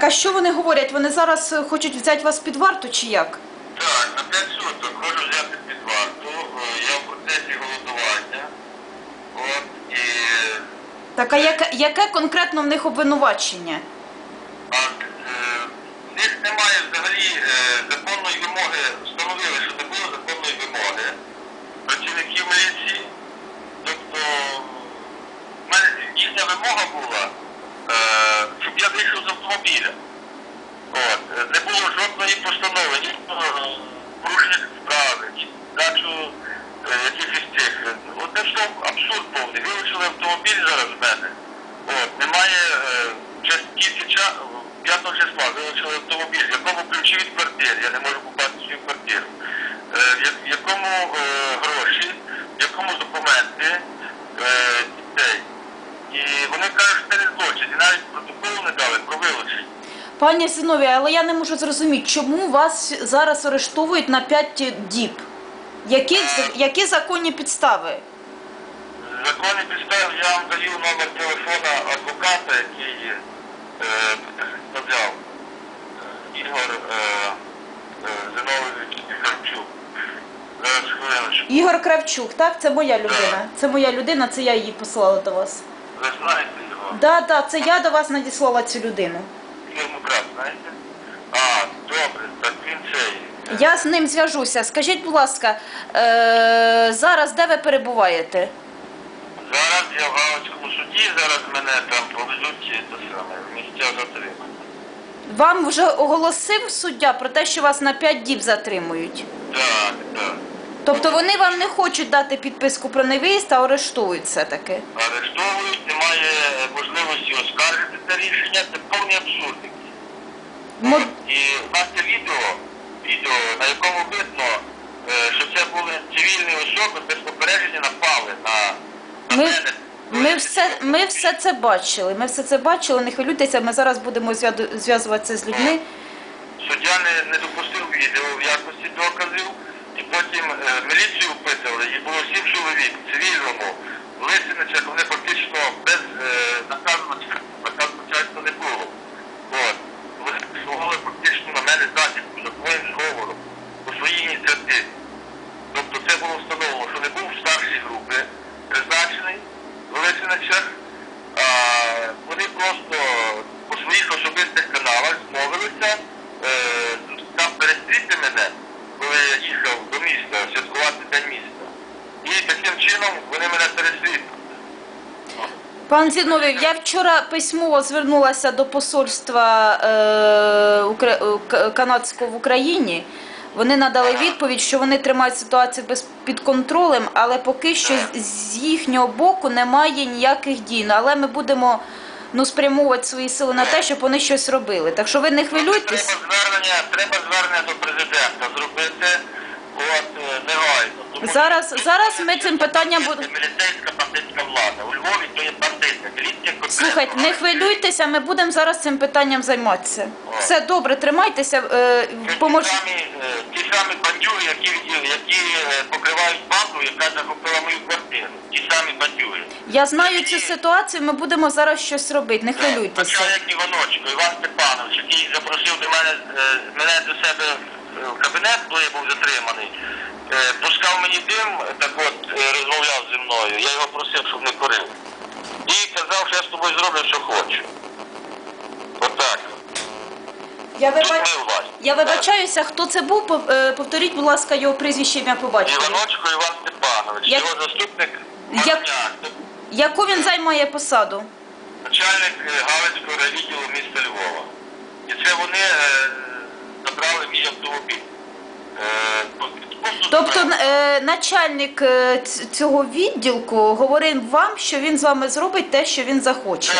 Так а що вони говорять? Вони зараз е, хочуть взяти вас під варту чи як? Так, на 5 суток хочу взяти під варту. Е, Я в процесі голодування. От, і Так а яке, яке конкретно в них обвинувачення? а, е, в них немає взагалі е, законної вимоги, встановили, що не було законної вимоги працівників міліції. Тобто в мене їхня вимога була, е, я вийшов з автомобіля. От, не було жодної постанови, ні порушення справи, ні дачу е, якихось цих. Одним словом, абсурд повний. Вилучили автомобіль зараз в мене. От, немає е, частки ча- 5 числа вилучили автомобіль, в якому ключі від квартири, я не можу попасти в свою квартиру. Е, в якому гроші, в якому документи дітей. І вони кажуть, що це не злочин. І навіть не дали про вилучення. Пані Зінові, але я не можу зрозуміти, чому вас зараз арештовують на 5 діб? Які, які законні підстави? Законні підстави я вам даю номер телефона адвоката, який е, представляв е, Ігор е, е, Зинович Харчук. Зараз хвилиночку. Ігор Кравчук, так? Це моя людина. Це моя людина, це я її послала до вас. Ви знаєте? Да, да, це я до вас надіслала цю людину. Фірму Крас, знаєте? А, добре, так він цей. Я з ним зв'яжуся. Скажіть, будь ласка, е- зараз де ви перебуваєте? Зараз я в Галицькому суді, зараз мене там повезуть те саме, в місця затримання. Вам вже оголосив суддя про те, що вас на 5 діб затримують. Так, так. Тобто вони вам не хочуть дати підписку про невиїзд, а арештують все-таки. Арештовують, немає можливості оскаржити це рішення, це повний абсурд. Мо- І в нас є відео, відео, на якому видно, е, що це були цивільні особи без попередження напали на, на Ми, мене. ми, все, ми все це бачили. Ми все це бачили, не хвилюйтеся, ми зараз будемо зв'язуватися з людьми. Суддя не, не допустив відео в якості доказів, потім е, міліцію впитували, і було сім чоловік цивільному, в Лисиничах, вони фактично без е, наказу наказу начальства не було. Вони слугували фактично на мене засідку за своїм зговором, по своїй ініціативі. Тобто це було встановлено, що не був старші групи призначений в Лисиничах, а вони просто по своїх особистих каналах змовилися е, там перестріти мене, коли я їхав міста, святкувати день міста. І таким чином вони мене переслідували. Пан Зіновів, я вчора письмово звернулася до посольства е, е, канадського в Україні. Вони надали відповідь, що вони тримають ситуацію без під контролем, але поки що з- з їхнього боку немає ніяких дій. Ну, Але ми будемо ну, спрямовувати свої сили на те, щоб вони щось робили. Так що ви не хвилюйтесь. Треба звернення, треба звернення до президента зробити от негайно. Тому що Зараз, зараз ми цим питанням будемо. Міліцейська бандитська влада. У Львові то є бандитка. Міліція конкретно. Слухайте, не хвилюйтеся, ми будемо зараз цим питанням займатися. Все добре, тримайтеся. Е, Це помож... ті самі, е, ті самі бандюги, які, які е, покривають банду, яка захопила мою квартиру. Ті самі бандюги. Я знаю цю ситуацію, ми будемо зараз щось робити, не хвилюйтеся. Начальник Іваночко, Іван Степанович, який запросив до мене, е, мене до себе кабінет, коли я був затриманий, е, пускав мені дим, так от е, розмовляв зі мною. Я його просив, щоб не курив. І казав, що я з тобою зроблю, що хочу. Отак. Я, вас. я вибачаюся, хто це був, е, повторіть, будь ласка, його прізвище ім'я по. Іваночко Іван Степанович, Як- його заступник Як- Яку він займає посаду? начальник е, Галицького райвідділу міста Львова. І це вони е, забрали мій автомобіль. Е, Тобто е, начальник е, цього відділку говорив вам, що він з вами зробить те, що він захоче.